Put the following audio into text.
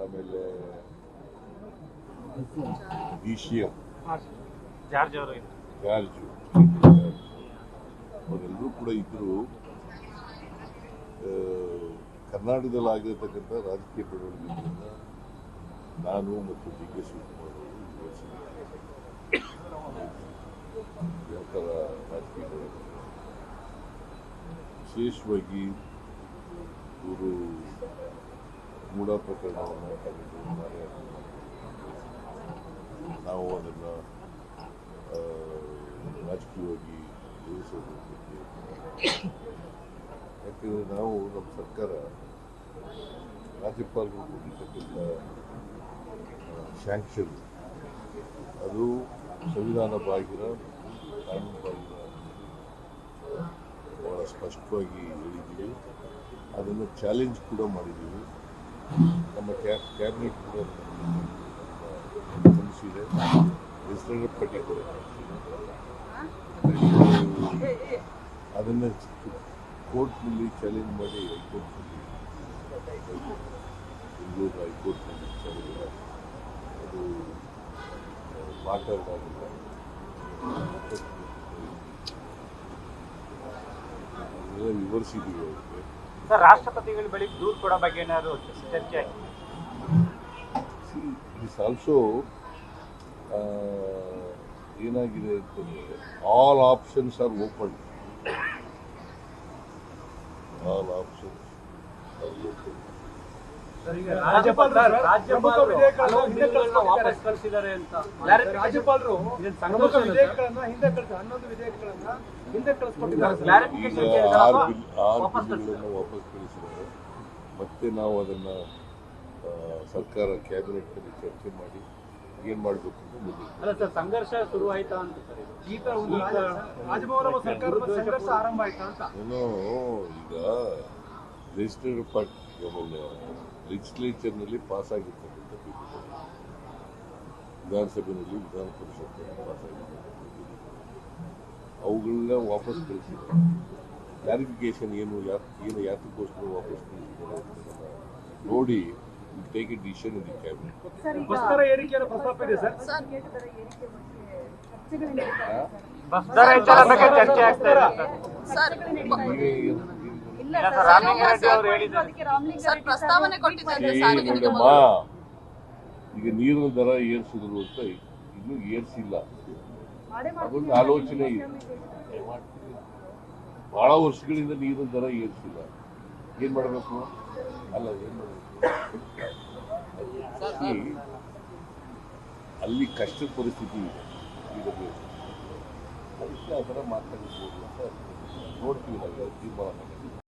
ಆಮೇಲೆ M George. George. ಅವರೆಲ್ಲರೂ ಕೂಡ ಇದ್ದರು ಕರ್ನಾಟಕದಲ್ಲಿ ಆಗಿರತಕ್ಕಂಥ ರಾಜಕೀಯ ಬೆಳವಣಿಗೆಯಿಂದ ನಾನು ಮತ್ತು ಡಿ ಕೆ ಶಿವಕುಮಾರ್. ಯಾವ ಥರ ರಾಜಕೀಯ ವಿಶೇಷವಾಗಿ ಇವರು ಮೂಢ ಪ್ರಕರಣವನ್ನು ನಾವು ಅದನ್ನು ರಾಜಕೀಯವಾಗಿ ಎದುರಿಸೋದಕ್ಕೆ ಯಾಕೆಂದರೆ ನಾವು ನಮ್ಮ ಸರ್ಕಾರ ರಾಜ್ಯಪಾಲರು ಕೊಟ್ಟಿರ್ತಕ್ಕಂಥ ಶಾಂಕ್ಷನ್ ಅದು ಸಂವಿಧಾನ ಬಾಹಿರ ಕಾನೂನು ಬಾಹಿರ ಭಾಳ ಸ್ಪಷ್ಟವಾಗಿ ಹೇಳಿದ್ದೀವಿ ಅದನ್ನು ಚಾಲೆಂಜ್ ಕೂಡ ಮಾಡಿದ್ದೀವಿ ನಮ್ಮ ಕ್ಯಾ- ಕ್ಯಾಬಿನೆಟ್ ಕೂಡ ಅದನ್ನು ಸಲ್ಲಿಸಿದೆ ರಿಜಿಸ್ಟರ್ಡ್ ಪಟ್ಟಿ ಕೂಡ ಕಳಿಸಿದೆ. ಅದನ್ನು ಕೋರ್ಟ್ನಲ್ಲಿ ಚಾಲೆಂಜ್ ಮಾಡಿ ಹೈಕೋರ್ಟ್ನಲ್ಲಿ ಬೆಂಗಳೂರು ಹೈಕೋರ್ಟ್ನಲ್ಲಿ ಚಾಲೆಂಜ್ ಮಾಡಿ ಅದು ಮಾತಾಡಲಾಗಿಲ್ಲ ಅದೆಲ್ಲ ವಿವರಿಸಿದ್ದೀವಿ ಅವರಿಗೆ ಸರ್, ರಾಷ್ಟ್ರಪತಿಗಳ ಬಳಿ ದೂರು ಕೊಡೋ ಬಗ್ಗೆ ಏನಾದ್ರು ಚರ್ಚೆ ಆಯ್ತು? ಇಸ್ ಆಲ್ಸೋ ಏನಾಗಿದೆ ಅಂತಂದರೆ all options are open all options are open ರಾಜ್ಯಪಾಲರು ಪ್ರಮುಖ ವಿಧೇಯಕಗಳನ್ನ ಹಿಂದೆ ವಾಪಸ್ ಕಳಿಸ್ಕೊಟ್ಟಿದ್ದಾರೆ. ಕಳಿಸಿದ್ದಾರೆ ಅಂತ ರಾಜ್ಯಪಾಲರು ಹಿಂದೆ ಕಳಿಸ ಹನ್ನೊಂದು ವಿಧೇಯಕಗಳನ್ನ ಹಿಂದೆ ಕಳಿಸ್ಕೊಟ್ಟಿದ್ದಾರೆ. ಈಗ ಮತ್ತೆ ನಾವು ಅದನ್ನ ಸರ್ಕಾರ ಕ್ಯಾಬಿನೆಟ್ನಲ್ಲಿ ಚರ್ಚೆ ಮಾಡಿ ಏನ್ ಮಾಡಬೇಕು ಅಲ್ಲ ಸರ್ ಸಂಘರ್ಷ ಶುರು ಆಯ್ತಾ ಅಂತ ಸರ್ ಇದು. ಈ ತರ ಒಂದು ರಾಜ- ರಾಜಭವನ ಮತ್ತು ಸಂಘರ್ಷ ಆರಂಭ ಆಯ್ತಾ ಅಂತ. ಈಗ ರಿಜಿಸ್ಟರ್ಡ್ ಪಾರ್ಟ್ ಲೆಜಿಸ್ಲೇಚರ್ನಲ್ಲಿ ಪಾಸ್ ಆಗಿರ್ತಕ್ಕಂಥ ಬಿಲ್ಗಳು ವಿಧಾನಸಭೆಯಲ್ಲಿ ವಿಧಾನ ಪರಿಷತ್ನಲ್ಲಿ ಪಾಸ್ ಆಗಿರ್ತಕ್ಕಂಥ ಬಿಲ್ಗಳು ಅವುಗಳನ್ನ ವಾಪಸ್ ಕಳಿಸಿದ್ದಾರೆ ಕ್ಲಾರಿಫಿಕೇಶನ್ ಏನು ಯಾಕೆ ಏನು ಯಾತಕ್ಕೋಸ್ಕರ ವಾಪಸ್ ಕಳಿಸಿದ್ದಾರೆ ನೋಡಿ take a decision in the cabinet bus ದರ ಏರಿಕೆಯ ಪ್ರಸ್ತಾಪ ಇದೆ ಸರ್. ದರ ಏರಿಕೆ ಬಸ್ ಬಗ್ಗೆ ಚರ್ಚೆ ಆಗ್ತಾ ಇದೆ. ಸರ್. ಈಗ ಸರ್, ಪ್ರಸ್ತಾವನೆ ಕೊಟ್ಟಿದ್ದಾರೆ ಸಾರ್ವಜನಿಕ ಈಗ ನೀರಿನ ದರ ಏರ್ಸಿದ್ರು ಅಂತ ಇನ್ನೂ ಏರ್ಸಿಲ್ಲ. ಅದೊಂದು ಆಲೋಚನೆ ಇದೆ. ಬಹಳ ವರ್ಷಗಳಿಂದ ನೀರಿನ ದರ ಏರ್ಸಿಲ್ಲ. ಏನ್ ಮಾಡಬೇಕು? ಅಲ್ಲ ಏನ್ ಮಾಡಬೇಕು? ಅಲ್ಲಿ ಕಷ್ಟದ ಪರಿಸ್ಥಿತಿ ಇದೆ. ಇರಬೇಕು ಅದಕ್ಕೆ ಆ ಥರ ಮಾತಾಡಿಸ್ಬೋದು ಅಂತ ನೋಡ್ತೀವಿ ನಾವು ತೀರ್ಮಾನ